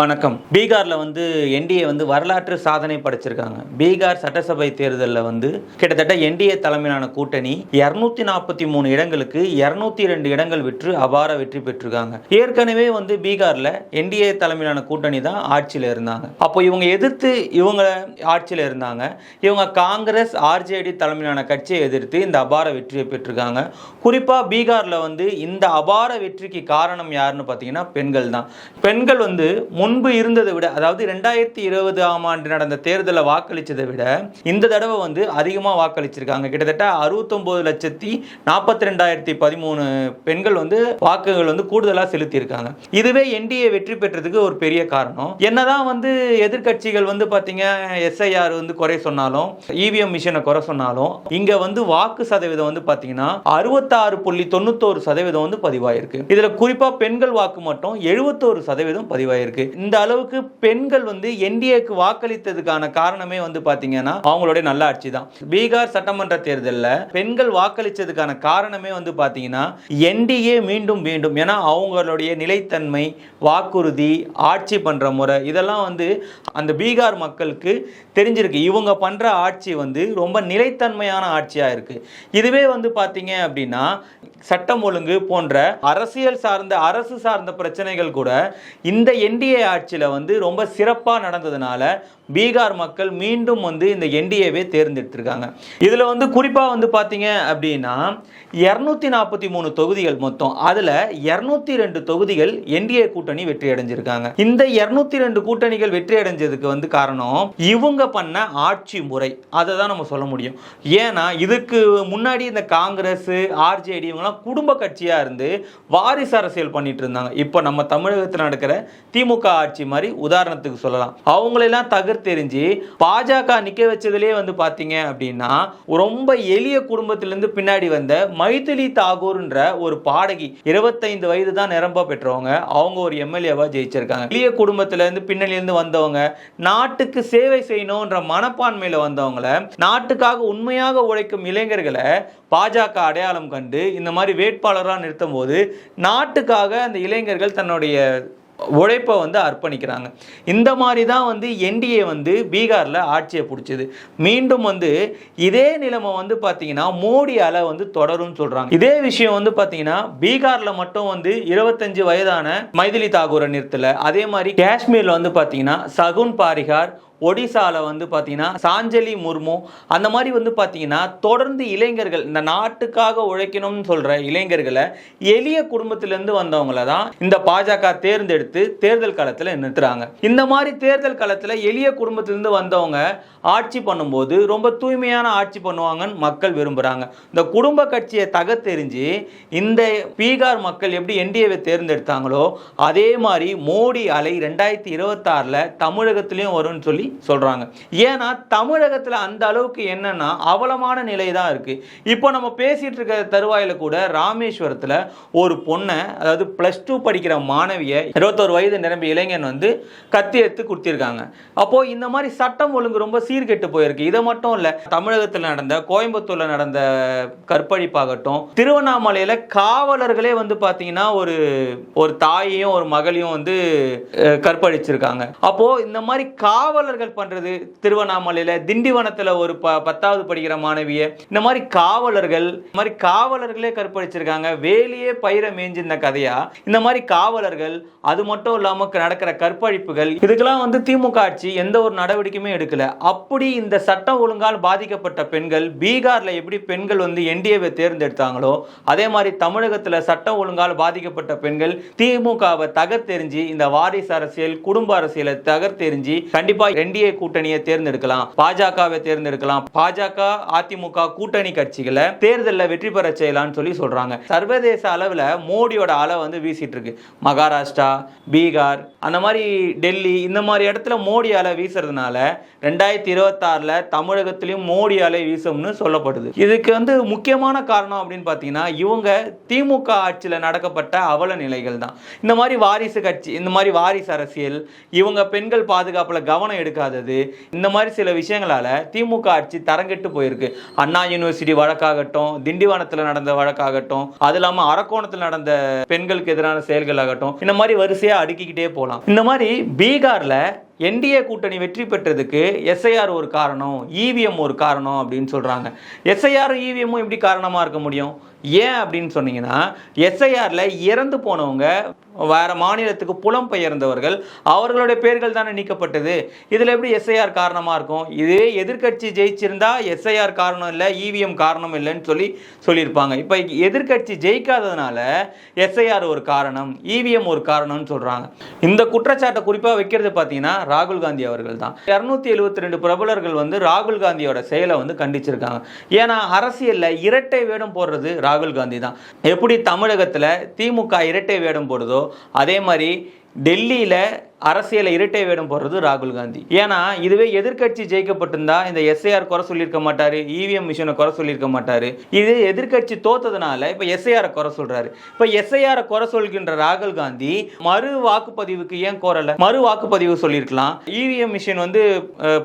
வணக்கம். பீகார்ல வந்து என்டிஏ வந்து வரலாற்று சாதனை படைச்சிருக்காங்க. பீகார் சட்டசபை தேர்தலில் வந்து கிட்டத்தட்ட என்டிஏ தலைமையிலான கூட்டணி இரநூத்தி நாற்பத்தி மூணு இடங்களுக்கு இருநூத்தி ரெண்டு இடங்கள் விற்று அபார வெற்றி பெற்றிருக்காங்க. ஏற்கனவே வந்து பீகார்ல என்டிஏ தலைமையிலான கூட்டணி தான் ஆட்சியில் இருந்தாங்க. அப்போ இவங்க எதிர்த்து இவங்க ஆட்சியில் இருந்தாங்க. இவங்க காங்கிரஸ் ஆர்ஜேடி தலைமையிலான கட்சியை எதிர்த்து இந்த அபார வெற்றியை பெற்றிருக்காங்க. குறிப்பா பீகார்ல வந்து இந்த அபார வெற்றிக்கு காரணம் யாருன்னு பார்த்தீங்கன்னா பெண்கள் தான். பெண்கள் வந்து முன்பு இருந்ததை விட அதாவது ரெண்டாயிரத்தி இருபது ஆம் ஆண்டு நடந்த தேர்தலில் வாக்களித்ததை விட இந்த தடவை வந்து அதிகமாக வாக்களிச்சிருக்காங்க. கிட்டத்தட்ட அறுபத்தொம்போது லட்சத்தி நாற்பத்தி ரெண்டாயிரத்தி பதிமூணு பெண்கள் வந்து வாக்குகள் வந்து கூடுதலாக செலுத்தியிருக்காங்க. இதுவே என்டிஏ வெற்றி பெற்றதுக்கு ஒரு பெரிய காரணம். என்னதான் வந்து எதிர்க்கட்சிகள் வந்து பார்த்தீங்க எஸ்ஐஆர் வந்து குறை சொன்னாலும் இவிஎம் மிஷினை குறை சொன்னாலும் இங்கே வந்து வாக்கு சதவீதம் வந்து பார்த்தீங்கன்னா அறுபத்தாறு புள்ளி தொண்ணூத்தோரு சதவீதம் வந்து பதிவாயிருக்கு. இதில் குறிப்பாக பெண்கள் வாக்கு மட்டும் எழுபத்தோரு சதவீதம் பதிவாயிருக்கு. இந்த அளவுக்கு பெண்கள் வந்து என்டிஏக்கு வாக்களித்ததுக்கான காரணமே வந்து பாத்தீங்கன்னா அவங்களுடைய நல்ல ஆட்சி தான் பீகார் சட்டமன்ற தேர்தலில் பெண்கள் வாக்களித்ததுக்கான காரணமே வந்து பாத்தீங்கன்னா என்டிஏ மீண்டும் மீண்டும் ஏன்னா அவங்களுடைய நிலைத்தன்மை வாக்குறுதி ஆட்சி பண்ற முறை இதெல்லாம் வந்து அந்த பீகார் மக்களுக்கு தெரிஞ்சிருக்கு. இவங்க பண்ற ஆட்சி வந்து ரொம்ப நிலைத்தன்மையான ஆட்சியா இருக்கு. இதுவே வந்து பாத்தீங்க அப்படின்னா சட்டம் ஒழுங்கு போன்ற அரசியல் சார்ந்த அரசு சார்ந்த பிரச்சனைகள் கூட இந்த என்டிஏ ஆட்சியில் வந்து ரொம்ப சிறப்பாக நடந்ததுனால பீகார் மக்கள் மீண்டும் வந்து இந்த என்டிஏவே தேர்ந்தெடுத்திருக்காங்க. இதில் வந்து குறிப்பாக வந்து பார்த்தீங்க அப்படின்னா இரநூத்தி நாற்பத்தி மூணு தொகுதிகள் மொத்தம். அதில் இரநூத்தி ரெண்டு தொகுதிகள் என்டிஏ கூட்டணி வெற்றி அடைஞ்சிருக்காங்க இந்த இரநூத்தி ரெண்டு கூட்டணிகள் வெற்றி அடைஞ்சதுக்கு வந்து காரணம் இவங்க பண்ண ஆட்சி முறை. அதை தான் நம்ம சொல்ல முடியும். ஏன்னா இதுக்கு முன்னாடி இந்த காங்கிரஸ் ஆர்ஜேடி இவங்கெல்லாம் குடும்ப கட்சியாக இருந்து வாரிசு அரசியல் பண்ணிட்டு இருந்தாங்க. இப்போ நம்ம தமிழகத்தில் நடக்கிற திமுக ஆட்சி மாதிரி உதாரணத்துக்கு சொல்லலாம். அவங்களெல்லாம் தகர்த்தெறிஞ்சு பாஜக நிக்க வச்சதுலேயே வந்து பார்த்தீங்க அப்படின்னா ரொம்ப எளிய குடும்பத்திலேருந்து பின்னாடி வந்த மைதிலி தாகூர்ன்ற ஒரு பாடகி இருபத்தைந்து வயது தான் நிரம்ப பெற்றவங்க. அவங்க ஒரு எம்எல்ஏவா ஜெயிச்சிருக்காங்க. எளிய குடும்பத்திலேருந்து பின்னணியிலிருந்து வந்தவங்க நாட்டுக்கு சேவை செய்யணுன்ற மனப்பான்மையில் வந்தவங்கள நாட்டுக்காக உண்மையாக உழைக்கும் இளைஞர்களை பாஜக அடையாளம் கண்டு இந்த மாதிரி வேட்பாளராக நிறுத்தும் போது நாட்டுக்காக அந்த இளைஞர்கள் தன்னுடைய உழைப்பை வந்து அர்ப்பணிக்கிறாங்க. இந்த மாதிரி தான் வந்து என்டிஏ வந்து பீகாரில் ஆட்சியை பிடிச்சது. மீண்டும் வந்து இதே நிலைமை வந்து பார்த்தீங்கன்னா மோடியால் வந்து தொடரும்னு சொல்கிறாங்க இதே விஷயம் வந்து பார்த்தீங்கன்னா பீகாரில் மட்டும் வந்து இருபத்தஞ்சு வயதான மைதிலி தாகூரை நிறுத்தலை. அதே மாதிரி காஷ்மீரில் வந்து பார்த்தீங்கன்னா சகுன் பாரிகார் ஒடிசாவில் வந்து பார்த்தீங்கன்னா சாஞ்சலி முர்மு அந்த மாதிரி வந்து பார்த்தீங்கன்னா தொடர்ந்து இளைஞர்கள் இந்த நாட்டுக்காக உழைக்கணும்னு சொல்கிற இளைஞர்களை எளிய குடும்பத்திலேருந்து வந்தவங்கள தான் இந்த பாஜக தேர்ந்தெடுத்து தேர்தல் காலத்தில் நிறுத்துறாங்க. இந்த மாதிரி தேர்தல் காலத்தில் எளிய குடும்பத்திலேருந்து வந்தவங்க ஆட்சி பண்ணும்போது ரொம்ப தூய்மையான ஆட்சி பண்ணுவாங்கன்னு மக்கள் விரும்புகிறாங்க இந்த குடும்ப கட்சியை தகத்தெறிஞ்சு இந்த பீகார் மக்கள் எப்படி என்டிஏவை தேர்ந்தெடுத்தாங்களோ அதே மாதிரி மோடி அலை ரெண்டாயிரத்தி இருபத்தாறில் தமிழகத்திலையும் வரும்னு சொல்லி சொல்கிறாங்க ஏன்னா தமிழகத்தில் அந்த அளவுக்கு என்னன்னா அவலமான நிலை தான் இருக்குது இப்போ நம்ம பேசிகிட்டு இருக்க தருவாயில் கூட ராமேஸ்வரத்தில் ஒரு பொண்ணை அதாவது ப்ளஸ் டூ படிக்கிற மாணவியை இருபத்தோரு வயது நிரம்பிய இளைஞன் வந்து கத்தி எடுத்து கொடுத்திருக்காங்க. அப்போது இந்த மாதிரி சட்டம் ஒழுங்கு ரொம்ப சீர்கெட்டு போயிருக்கு. இதை மட்டும் இல்லை தமிழகத்தில் நடந்த கோயம்புத்தூரில் நடந்த கற்பழிப்பாகட்டும் திருவண்ணாமலையில் காவலர்களே வந்து பார்த்தீங்கன்னா ஒரு ஒரு தாயையும் ஒரு மகளையும் வந்து கற்பழிச்சிருக்காங்க. அப்போது இந்த மாதிரி காவலர்கள் பண்றது திருவண்ணாமலையில திண்டிவனத்துல ஒரு ப பத்தாவது படிக்கிற மாணவிய. இந்த மாதிரி காவலர்கள் இந்த மாதிரி காவலர்களே கற்பழிச்சிருக்காங்க. வேலையே பயிர மேய்ஞ்சிருந்த கதையா? இந்த மாதிரி காவலர்கள் அது மட்டும் இல்லாம நடக்கிற கற்பழிப்புகள் இதுக்கெல்லாம் வந்து திமுக ஆட்சி எந்த ஒரு நடவடிக்கையுமே எடுக்கல. அப்படி இந்த சட்டம் ஒழுங்கால் பாதிக்கப்பட்ட பெண்கள் பீகார்ல எப்படி பெண்கள் வந்து என்டிஏவை தேர்ந்தெடுத்தாங்களோ அதே மாதிரி தமிழகத்துல சட்டம் ஒழுங்கால் பாதிக்கப்பட்ட பெண்கள் திமுகவை தகர்த்தெறிஞ்சு இந்த வாரிசு அரசியல் குடும்ப அரசியலை தகர்த்தெறிஞ்சு கண்டிப்பா என்டிஏ கூட்டணியை தேர்ந்தெடுக்கலாம் பாஜகவை தேர்ந்தெடுக்கலாம். பாஜக அதிமுக கூட்டணி கட்சிகளை தேர்தலில் வெற்றி பெற செய்யலாம்னு சொல்லி சொல்றாங்க. சர்வதேச அளவில் மோடியோட அலை வந்து வீசிட்டு இருக்கு. மகாராஷ்டிரா பீகார் அந்த மாதிரி டெல்லி இந்த மாதிரி இடத்துல மோடி அலை வீசுறதுனால ரெண்டாயிரத்தி இருபத்தாறில் தமிழகத்திலையும் மோடி அலை வீசும்னு சொல்லப்படுது. இதுக்கு வந்து முக்கியமான காரணம் அப்படின்னு பார்த்தீங்கன்னா இவங்க திமுக ஆட்சியில் நடக்கப்பட்ட அவல நிலைகள் தான் இந்த மாதிரி வாரிசு கட்சி இந்த மாதிரி வாரிசு அரசியல் இவங்க பெண்கள் பாதுகாப்பில் கவனம் எடுக்க இருக்காதது. இந்த மாதிரி சில விஷயங்களால திமுக ஆட்சி தரங்கெட்டு போயிருக்கு. அண்ணா யூனிவர்சிட்டி வழக்காகட்டும் திண்டிவனத்தில் நடந்த வழக்காகட்டும் அது இல்லாமல் அரக்கோணத்தில் நடந்த பெண்களுக்கு எதிரான செயல்கள் ஆகட்டும் இந்த மாதிரி வரிசையா அடுக்கிக்கிட்டே போகலாம் இந்த மாதிரி பீகார்ல என்டிஏ கூட்டணி வெற்றி பெற்றதுக்கு எஸ்ஐஆர் ஒரு காரணம் இவிஎம் ஒரு காரணம் அப்படின்னு சொல்கிறாங்க எஸ்ஐஆர் இவிஎம்மும் எப்படி காரணமாக இருக்க முடியும்? ஏன் அப்படின்னு சொன்னீங்கன்னா எஸ்ஐஆரில் இறந்து போனவங்க வேற மாநிலத்துக்கு புலம்பெயர்ந்தவர்கள் அவர்களுடைய பேர்கள் தானே நீக்கப்பட்டது. இதில் எப்படி எஸ்ஐஆர் காரணமாக இருக்கும்? இதே எதிர்க்கட்சி ஜெயிச்சிருந்தா எஸ்ஐஆர் காரணம் இல்லை இவிஎம் காரணம் இல்லைன்னு சொல்லி சொல்லியிருப்பாங்க. இப்போ எதிர்க்கட்சி ஜெயிக்காததுனால எஸ்ஐஆர் ஒரு காரணம் இவிஎம் ஒரு காரணம்னு சொல்கிறாங்க இந்த குற்றச்சாட்டை குறிப்பாக வைக்கிறது பார்த்தீங்கன்னா ராகுல் காந்தி அவர்கள் தான் இரநூத்தி எழுபத்தி ரெண்டு பிரபலர்கள் வந்து ராகுல் காந்தியோட செயலை வந்து கண்டிச்சிருக்காங்க. ஏன்னா அரசியலில் இரட்டை வேடம் போடுறது ராகுல் காந்தி தான் எப்படி தமிழகத்தில் திமுக இரட்டை வேடம் போடுதோ அதே மாதிரி டெல்லியில் அரசியலை இரட்டை வேடம் போடுறது ராகுல் காந்தி. ஏன்னா இதுவே எதிர்க்கட்சி ஜெயிக்கப்பட்டிருந்தா இந்த எஸ்ஐஆர் குறை சொல்லியிருக்க மாட்டாரு இவிஎம் மிஷினை குறை சொல்லியிருக்க மாட்டாரு. இது எதிர்க்கட்சி தோத்ததுனால இப்ப எஸ்ஐஆர் குறை சொல்றாரு. இப்ப எஸ்ஐஆர் குறை சொல்கின்ற ராகுல் காந்தி மறு வாக்குப்பதிவுக்கு ஏன் கோரல? மறு வாக்குப்பதிவு சொல்லியிருக்கலாம். இவிஎம் மிஷின் வந்து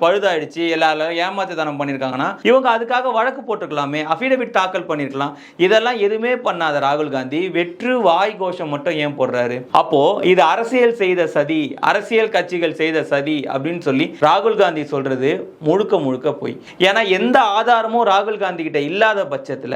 பழுதாயிடுச்சு எல்லாரும் ஏமாத்துத்தனம் பண்ணியிருக்காங்கன்னா இவங்க அதுக்காக வழக்கு போட்டுக்கலாமே அஃபிடவிட் தாக்கல் பண்ணியிருக்கலாம். இதெல்லாம் எதுவுமே பண்ணாத ராகுல் காந்தி வெற்று வாய் கோஷம் மட்டும் ஏன் போடுறாரு? அப்போ இது அரசியல் செய்த சதி அரசியல் கட்சிகள் செய்த சதி அப்படின்னு சொல்லி ராகுல் காந்தி சொல்றது முழுக்க முழுக்க போய். ஏன்னா எந்த ஆதாரமும் ராகுல் காந்தி கிட்ட இல்லாத பட்சத்துல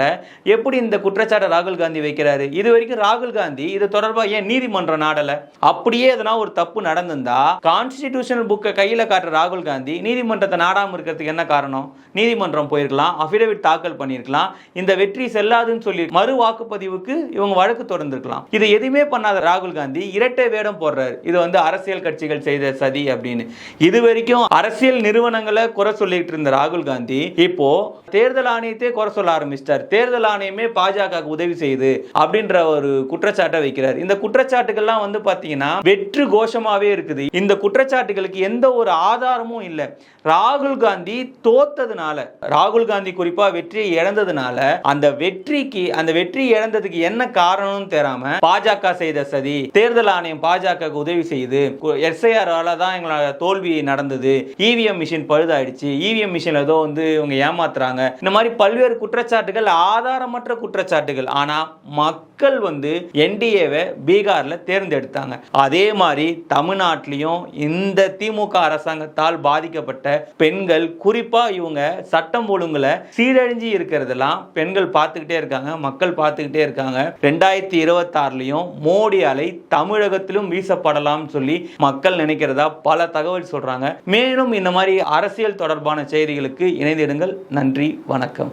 எப்படி இந்த குற்றச்சாட்டை ராகுல் காந்தி வைக்கிறாரு? இது வரைக்கும் ராகுல் காந்தி இது தொடர்பாக ஏன் நீதிமன்றம் நாடல? அப்படியே எதனா ஒரு தப்பு நடந்திருந்தா கான்ஸ்டிடியூஷனல் புக்கை கையில காட்டுற ராகுல் காந்தி நீதிமன்றத்தை நாடாமல் இருக்கிறதுக்கு என்ன காரணம்? நீதிமன்றம் போயிருக்கலாம் அபிடவிட் தாக்கல் பண்ணியிருக்கலாம் இந்த வெற்றி செல்லாதுன்னு சொல்லி மறு வாக்குப்பதிவுக்கு இவங்க வழக்கு தொடர்ந்துருக்கலாம். இது எதுவுமே பண்ணாத ராகுல் காந்தி இரட்டை வேடம் போடுறாரு. இது வந்து அரசியல் அரசியல் கட்சிகள் செய்த சதி அப்படின்னு. இது வரைக்கும் அரசியல் நிறுவனங்களை குறை சொல்லிட்டு இருந்த ராகுல் காந்தி இப்போ தேர்தல் ஆணையத்தை குறை சொல்ல ஆரம்பிச்சிட்டார். தேர்தல் ஆணையமே பாஜக உதவி செய்யுது அப்படின்ற ஒரு குற்றச்சாட்டை வைக்கிறார். இந்த குற்றச்சாட்டுகள்லாம் வந்து பாத்தீங்கன்னா வெற்று கோஷமாவே இருக்குது. இந்த குற்றச்சாட்டுகளுக்கு எந்த ஒரு ஆதாரமும் இல்லை. ராகுல் காந்தி தோத்ததுனால ராகுல் காந்தி குறிப்பா வெற்றியை இழந்ததுனால அந்த வெற்றிக்கு அந்த வெற்றி இழந்ததுக்கு என்ன காரணம்னு தெரியாம பாஜக செய்த சதி தேர்தல் ஆணையம் பாஜக உதவி செய்து எஸ்ஐஆரால் தான் எங்களோட தோல்வி நடந்தது. இவிஎம் மிஷின் பழுதாயிடுச்சு. இவிஎம் மிஷின் ஏதோ வந்து இவங்க ஏமாத்துறாங்க. இந்த மாதிரி பல்வேறு குற்றச்சாட்டுகள் ஆதாரமற்ற குற்றச்சாட்டுகள். ஆனால் மக்கள் வந்து என்டிஏவை பீகாரில் தேர்ந்தெடுத்தாங்க. அதே மாதிரி தமிழ்நாட்டிலையும் இந்த திமுக அரசாங்கத்தால் பாதிக்கப்பட்ட பெண்கள் குறிப்பாக இவங்க சட்டம் ஒழுங்குல சீரழிஞ்சு இருக்கிறதெல்லாம் பெண்கள் பார்த்துக்கிட்டே இருக்காங்க மக்கள் பார்த்துக்கிட்டே இருக்காங்க. ரெண்டாயிரத்தி இருபத்தாறுலையும் மோடி அலை தமிழகத்திலும் வீசப்படலாம்னு சொல்லி மக்கள் நினைக்கிறதா பல தகவல் சொல்றாங்க. மேலும் இந்த மாதிரி அரசியல் தொடர்பான செய்திகளுக்கு இணைந்திடுங்கள். நன்றி வணக்கம்.